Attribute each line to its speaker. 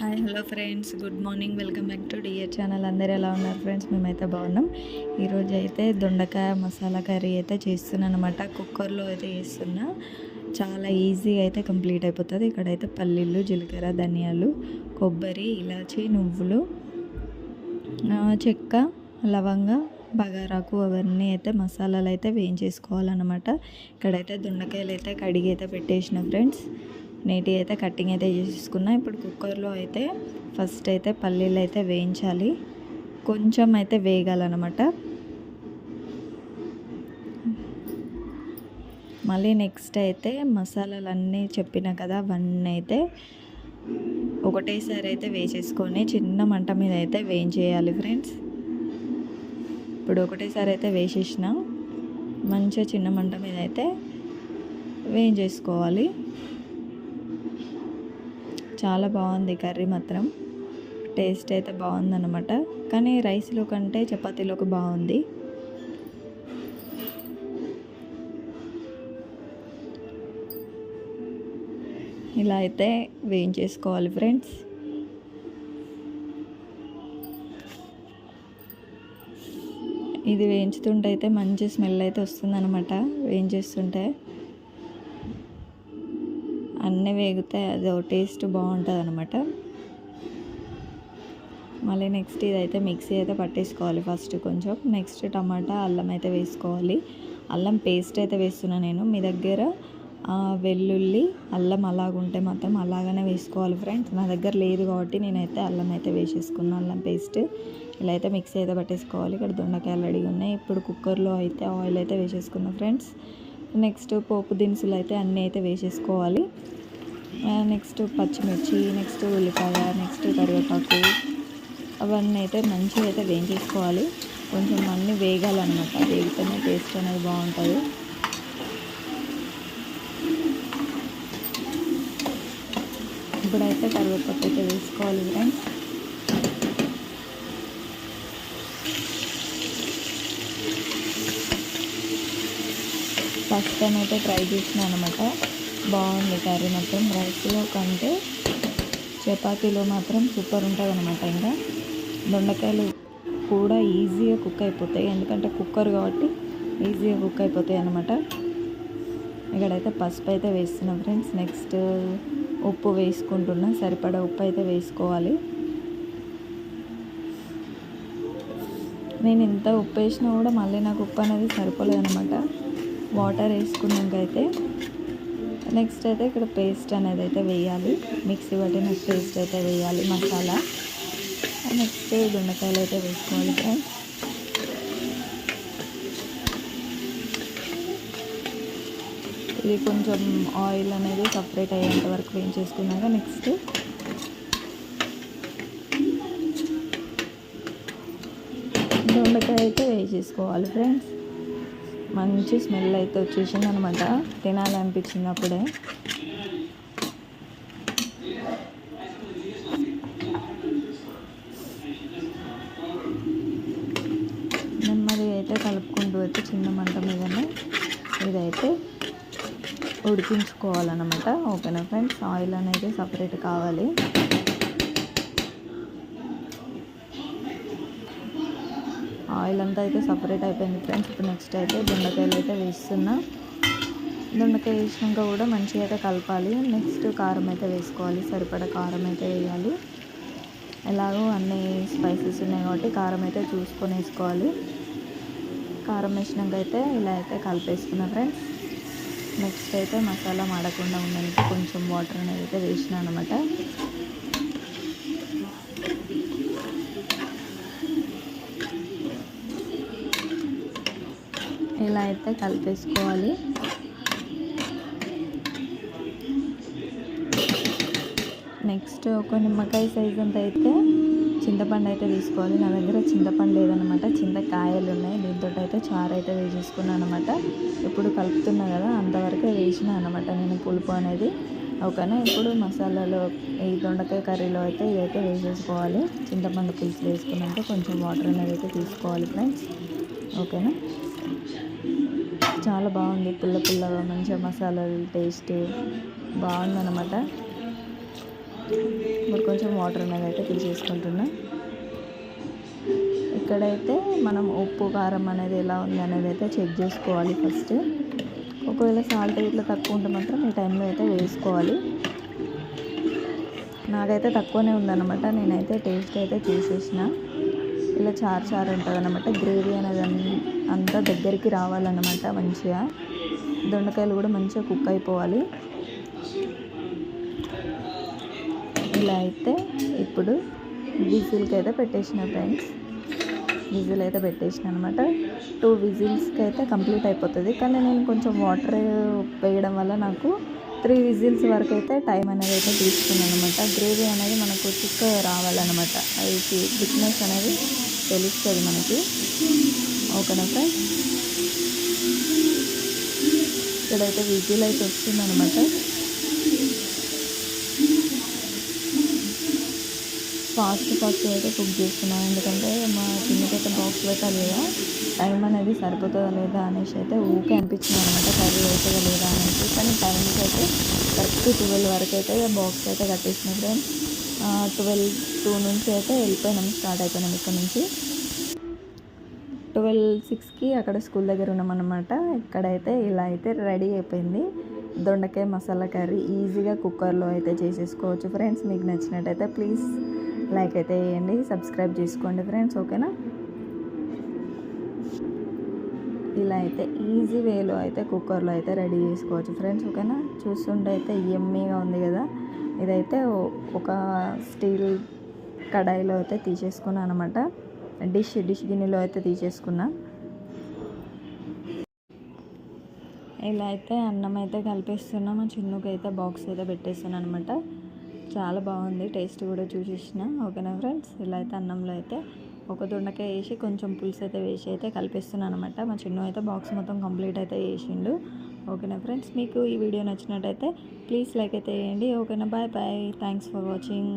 Speaker 1: Hi hello friends. Good morning. Welcome back to dear channel. అందరు ఎలా ఉన్నారు friends? మేమైతే బాగున్నాం. ఈరోజు అయితే దొండకాయ మసాలా కర్రీ అయితే చేస్తున్నాను అనమాట కుక్కర్లో అయితే చేస్తున్నా. చాలా ఈజీగా అయితే కంప్లీట్ అయిపోతుంది. ఇక్కడైతే పల్లీలు జీలకర్ర ధనియాలు కొబ్బరి ఇలాచి నువ్వులు చెక్క లవంగ బగారాకు అవన్నీ అయితే మసాలాలు అయితే వేయించేసుకోవాలన్నమాట. ఇక్కడైతే దొండకాయలు అయితే కడిగి అయితే పెట్టేసిన ఫ్రెండ్స్. నేటి అయితే కటింగ్ అయితే చేసేసుకున్నా ఇప్పుడు కుక్కర్లో అయితే ఫస్ట్ అయితే పల్లీలు అయితే వేయించాలి. కొంచెం అయితే వేగాలన్నమాట. మళ్ళీ నెక్స్ట్ అయితే మసాలాలు అన్నీ చెప్పిన కదా అవన్నీ అయితే ఒకటేసారి అయితే వేసేసుకొని చిన్న మంట మీద అయితే వేయించేయాలి ఫ్రెండ్స్. ఇప్పుడు ఒకటేసారి అయితే వేసేసిన. మంచిగా చిన్న మంట మీద అయితే వేయించేసుకోవాలి. చాలా బాగుంది కర్రీ మాత్రం. టేస్ట్ అయితే బాగుందన్నమాట. కానీ రైస్లో కంటే చపాతీలోకి బాగుంది. ఇలా అయితే వేయించేసుకోవాలి ఫ్రెండ్స్. ఇది వేయించుతుంటే అయితే మంచి స్మెల్ అయితే వస్తుందన్నమాట. వేయించేస్తుంటే. అన్నీ వేగితే అది టేస్ట్ బాగుంటుంది అనమాట మళ్ళీ నెక్స్ట్ ఇదైతే మిక్సీ అయితే పట్టేసుకోవాలి ఫస్ట్ కొంచెం. నెక్స్ట్ టమాటా అల్లం అయితే వేసుకోవాలి. అల్లం పేస్ట్ అయితే వేస్తున్నా నేను. మీ దగ్గర వెల్లుల్లి అల్లం అలాగుంటే మాత్రం అలాగనే వేసుకోవాలి ఫ్రెండ్స్. నా దగ్గర లేదు కాబట్టి నేనైతే అల్లం అయితే వేసేసుకున్నాను అల్లం పేస్ట్ ఇలా అయితే మిక్సీ అయితే పట్టేసుకోవాలి. ఇక్కడ దొండకాయలు అడిగి ఉన్నాయి. ఇప్పుడు కుక్కర్లో అయితే ఆయిల్ అయితే వేసేసుకున్నాను ఫ్రెండ్స్. నెక్స్ట్ పోపు దినుసులు అయితే అన్నీ అయితే వేసేసుకోవాలి. నెక్స్ట్ పచ్చిమిర్చి నెక్స్ట్ ఉల్లిపాయ నెక్స్ట్ కరివేపాకు అవన్నీ అయితే మంచిగా అయితే వేయించేసుకోవాలి. కొంచెం అన్నీ వేగాలన్నమాట. వేగితేనే టేస్ట్ అనేది బాగుంటుంది. ఇప్పుడైతే కరివేపాకు అయితే వేసుకోవాలి ఫ్రెండ్స్ ఫస్ట్ టైం అయితే ట్రై చేసిన అనమాట. బాగుంది కర్రీ మాత్రం. రైస్లో కంటే చపాతీలో మాత్రం సూపర్ ఉంటుంది అనమాట ఇంకా. దొండకాయలు కూడా ఈజీగా కుక్ అయిపోతాయి. ఎందుకంటే కుక్కర్ కాబట్టి ఈజీగా కుక్ అయిపోతాయి అనమాట. ఇక్కడైతే పసుపు అయితే వేస్తున్నాం ఫ్రెండ్స్. నెక్స్ట్ ఉప్పు వేసుకుంటున్నా. సరిపడా ఉప్పు అయితే వేసుకోవాలి. నేను ఇంత ఉప్పు వేసినా కూడా మళ్ళీ నాకు ఉప్పు అనేది సరిపోలేదు అనమాట వాటర్ వేసుకున్నాక అయితే నెక్స్ట్ అయితే ఇక్కడ పేస్ట్ అనేది అయితే వేయాలి. మిక్సీ పట్టిన పేస్ట్ అయితే వేయాలి మసాలా. నెక్స్ట్ దొండకాయలు అయితే వేసుకోవాలి ఫ్రెండ్స్. ఇది కొంచెం ఆయిల్ అనేది సపరేట్ అయ్యేంత వరకు వేయించేసుకున్నాక నెక్స్ట్ దొండకాయ అయితే వేసేసుకోవాలి ఫ్రెండ్స్. మంచి స్మెల్ అయితే వచ్చేసింది అనమాట తినాలనిపించింది అప్పుడే నెమ్మది అయితే కలుపుకుంటూ వచ్చి చిన్న మంట మీదనే ఇదైతే ఉడికించుకోవాలన్నమాట. ఓకేనా ఫ్రెండ్స్? ఆయిల్ అనేది సపరేట్ కావాలి. ఆయిల్ అంతా అయితే సపరేట్ అయిపోయింది ఫ్రెండ్స్. ఇప్పుడు నెక్స్ట్ అయితే దొండకాయలు అయితే వేస్తున్నా. దొండకాయ వేసినాక కూడా మంచిగా అయితే కలపాలి. నెక్స్ట్ కారం అయితే వేసుకోవాలి. సరిపడా కారం అయితే వేయాలి. ఎలాగో అన్ని స్పైసెస్ ఉన్నాయి కాబట్టి కారం అయితే చూసుకొని వేసుకోవాలి. కారం వేసినాక అయితే ఇలా అయితే కలిపేసుకున్నా ఫ్రెండ్స్. నెక్స్ట్ అయితే మసాలా మాడకుండా ఉండడానికి కొంచెం వాటర్ అనేది అయితే వేసిన అనమాట ఇలా అయితే కలిపేసుకోవాలి. నెక్స్ట్ ఒక నిమ్మకాయ సైజ్ అంత అయితే చింతపండు అయితే తీసుకోవాలి. నా దగ్గర చింతపండు లేదనమాట చింతకాయలు ఉన్నాయి. దీంతో అయితే చారు అయితే వేసేసుకున్నాను అనమాట ఇప్పుడు కలుపుతున్నా కదా అంతవరకు వేసిన అనమాట నేను పులుపు అనేది. ఓకేనా? ఇప్పుడు మసాలాలో ఈ దొండకాయ కర్రీలో అయితే ఇదైతే వేసేసుకోవాలి. చింతపండు పులుసు వేసుకున్నాక కొంచెం వాటర్ అనేది అయితే తీసుకోవాలి ఫ్రెండ్స్ ఓకేనా? చాలా బాగుంది. పుల్ల పుల్లగా మంచిగా మసాలాలు టేస్ట్ బాగుందన్నమాట. ఇప్పుడు కొంచెం వాటర్ అనేది అయితే తీసేసుకుంటున్నా. ఇక్కడైతే మనం ఉప్పు కారం అనేది ఎలా ఉంది అనేది అయితే చెక్ చేసుకోవాలి ఫస్ట్. ఒకవేళ సాల్ట్ ఇట్లా తక్కువ ఉంటే మాత్రం ఈ టైంలో అయితే వేసుకోవాలి. నాకైతే తక్కువనే ఉందన్నమాట. నేనైతే టేస్ట్ అయితే చేసేసిన ఇలా చారు చారు ఉంటుంది అనమాట గ్రేవీ అనేది అన్- అంతా దగ్గరికి రావాలన్నమాట మంచిగా. దొండకాయలు కూడా మంచిగా కుక్ అయిపోవాలి. ఇలా అయితే ఇప్పుడు విజిల్కి అయితే పెట్టేసిన ఫ్రెండ్స్. విజిల్ అయితే పెట్టేసిన అనమాట టూ విజిల్స్కి అయితే కంప్లీట్ అయిపోతుంది. కానీ నేను కొంచెం వాటర్ వేయడం వల్ల నాకు త్రీ విజిల్స్ వరకు అయితే టైం అనేది అయితే తీసుకున్నాను అనమాట గ్రేవీ అనేది మనకు చిక్క రావాలన్నమాట. అది థిక్నెస్ అనేది తెలుస్తుంది మనకి. ఓకేనా ఫ్రెండ్స్ ఇక్కడైతే విజిల్ అయితే వస్తుందన్నమాట. ఫాస్ట్ ఫాస్ట్ అయితే కుక్ చేస్తున్నాను. ఎందుకంటే మా చిన్నకైతే బాక్స్ అయితే లేదా? టైం అనేది సరిపోతుందా లేదా అనేసి అయితే ఊకే అనిపించింది అనమాట కర్రీ అవుతుందా లేదా అనేసి. కానీ టైంకి అయితే కరెక్ట్ ట్వెల్వ్ వరకు అయితే బాక్స్ అయితే కట్టేసిన ఫ్రెండ్స్ ట్వెల్వ్ టూ నుంచి అయితే వెళ్ళిపోయినాం. స్టార్ట్ అయిపోయినాం ఇక్కడ నుంచి. ట్వెల్వ్ సిక్స్కి అక్కడ స్కూల్ దగ్గర ఉన్నామన్నమాట. ఇక్కడైతే ఇలా అయితే రెడీ అయిపోయింది. దొండకాయ మసాలా కర్రీ ఈజీగా కుక్కర్లో అయితే చేసేసుకోవచ్చు. ఫ్రెండ్స్ మీకు నచ్చినట్టయితే ప్లీజ్ లైక్ అయితే వేయండి సబ్స్క్రైబ్ చేసుకోండి ఫ్రెండ్స్ ఓకేనా? ఇలా అయితే ఈజీ వేలో అయితే కుక్కర్లో అయితే రెడీ చేసుకోవచ్చు ఫ్రెండ్స్ ఓకేనా? చూస్తుంటే అయితే ఎమ్మీగా ఉంది కదా? ఇదైతే ఒక స్టీల్ కడాయిలో అయితే తీసేసుకున్నాను అనమాట డిష్ డిష్ గిన్నెలో అయితే తీసేసుకున్నా. ఇలా అయితే అన్నం అయితే కలిపేస్తున్నా. మా చిన్నుకి అయితే బాక్స్ అయితే పెట్టేస్తున్నాను అనమాట చాలా బాగుంది. టేస్ట్ కూడా చూసేసిన. ఓకేనా ఫ్రెండ్స్? ఇలా అయితే అన్నంలో అయితే ఒక దొండకాయ వేసి కొంచెం పులుసు అయితే వేసి అయితే కలిపేస్తున్నాను అనమాట మా చిన్ను అయితే బాక్స్ మొత్తం కంప్లీట్ అయితే వేసిండు ఓకేనా ఫ్రెండ్స్? మీకు ఈ వీడియో నచ్చినట్టయితే ప్లీజ్ లైక్ అయితే వేయండి ఓకేనా? Bye bye. Thanks for watching.